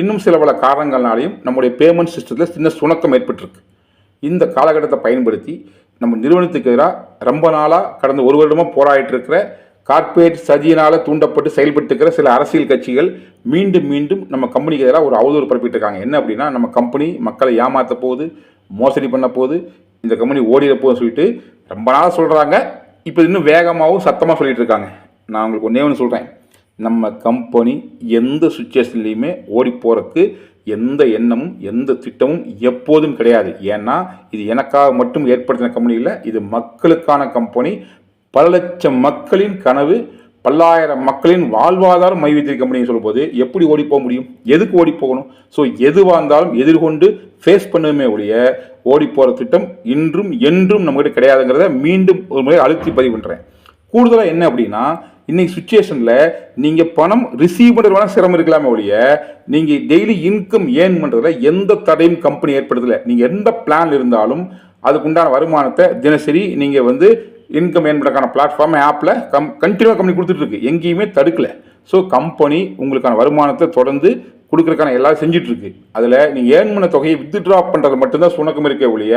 இன்னும் சில பல காரணங்கள்னாலையும் நம்முடைய பேமெண்ட் சிஸ்டத்தில் சின்ன சுணக்கம் ஏற்பட்டிருக்கு. இந்த காலகட்டத்தை பயன்படுத்தி நம்ம நிறுவனத்துக்கு எதிராக ரொம்ப நாளாக கடந்த ஒரு வருடமாக போராடிட்டு இருக்கிற கார்ப்பரேட் சதியினால் தூண்டப்பட்டு செயல்பட்டு இருக்கிற சில அரசியல் கட்சிகள் மீண்டும் மீண்டும் நம்ம கம்பெனிக்கு எதிராக ஒரு அவதூறு பரப்பிட்டு இருக்காங்க. என்ன அப்படின்னா நம்ம கம்பெனி மக்களை ஏமாற்ற போகுது மோசடி பண்ண போகுது இந்த கம்பெனி ஓடிட போகுதுன்னு சொல்லிட்டு ரொம்ப நாளாக சொல்கிறாங்க இப்போ இன்னும் வேகமாகவும் சத்தமாக சொல்லிகிட்டு இருக்காங்க. நான் உங்களுக்கு ஒன்றே ஒன்று சொல்கிறேன் நம்ம கம்பெனி எந்த சுச்சுவேஷன்லேயுமே ஓடி போகிறதுக்கு எந்த எண்ணமும் எந்த திட்டமும் எப்போதும் கிடையாது. ஏன்னா இது எனக்காக மட்டும் ஏற்படுத்தின கம்பெனி இல்லை இது மக்களுக்கான கம்பெனி பல லட்சம் மக்களின் கனவு பல்லாயிரம் மக்களின் வாழ்வாதாரம் மை வைத்திருக்க சொல்லும்போது எப்படி ஓடி போக முடியும்? எதுக்கு ஓடி போகணும்? ஸோ எதுவாக இருந்தாலும் எதிர்கொண்டு ஃபேஸ் பண்ணுமே ஒழிய ஓடி போகிற திட்டம் இன்றும் என்றும் நம்மகிட்ட கிடையாதுங்கிறத மீண்டும் ஒரு முறை அழுத்தி பதிவு பண்ணுறேன் கூடுதலாக என்ன அப்படின்னா இன்னைக்கு சுச்சுவேஷனில் நீங்கள் பணம் ரிசீவ் பண்ணுறது சிரமம் இருக்கலாமே ஒழிய நீங்கள் டெய்லி இன்கம் ஏர்ன் பண்ணுறதுல எந்த தடையும் கம்பெனி ஏற்படுத்தலை. நீங்கள் எந்த பிளான் இருந்தாலும் அதுக்குண்டான வருமானத்தை தினசரி நீங்கள் வந்து இன்கம் ஏர்ன் பண்ணுறதுக்கான பிளாட்ஃபார்ம் ஆப்பில் கம் கண்டினியூவாக கம்பெனி கொடுத்துட்ருக்கு எங்கேயுமே தடுக்கலை. ஸோ கம்பெனி உங்களுக்கான வருமானத்தை தொடர்ந்து கொடுக்குறதுக்கான எல்லாம் செஞ்சிட்ருக்கு. அதில் நீங்கள் ஏர்ன் பண்ண தொகையை வித்ட்ரா பண்ணுறது மட்டும்தான் சுணக்கம் இருக்க ஒழிய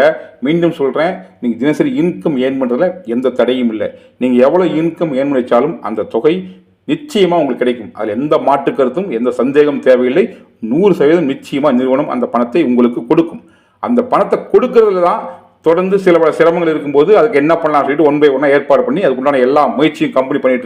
மீண்டும் சொல்கிறேன் நீங்கள் தினசரி இன்கம் ஏர்ன் பண்ணுறதுல எந்த தடையும் இல்லை. நீங்கள் எவ்வளோ இன்கம் ஏர்ன் பண்ணி வச்சாலும் அந்த தொகை நிச்சயமாக உங்களுக்கு கிடைக்கும். அதில் எந்த மாற்று கருத்தும் எந்த சந்தேகம் தேவையில்லை. நூறு சதவீதம் நிச்சயமாக நிறுவனம் அந்த பணத்தை உங்களுக்கு கொடுக்கும். அந்த பணத்தை கொடுக்கறதுல தான் தொடர்ந்து சில பல சிரமங்கள் இருக்கும்போது அதுக்கு என்ன பண்ணலாம் சொல்லிட்டு ஒன் பை ஒன்னாக ஏற்பாடு பண்ணி அதுக்குண்டான எல்லா முயற்சியும் கம்பெனி பண்ணிட்டு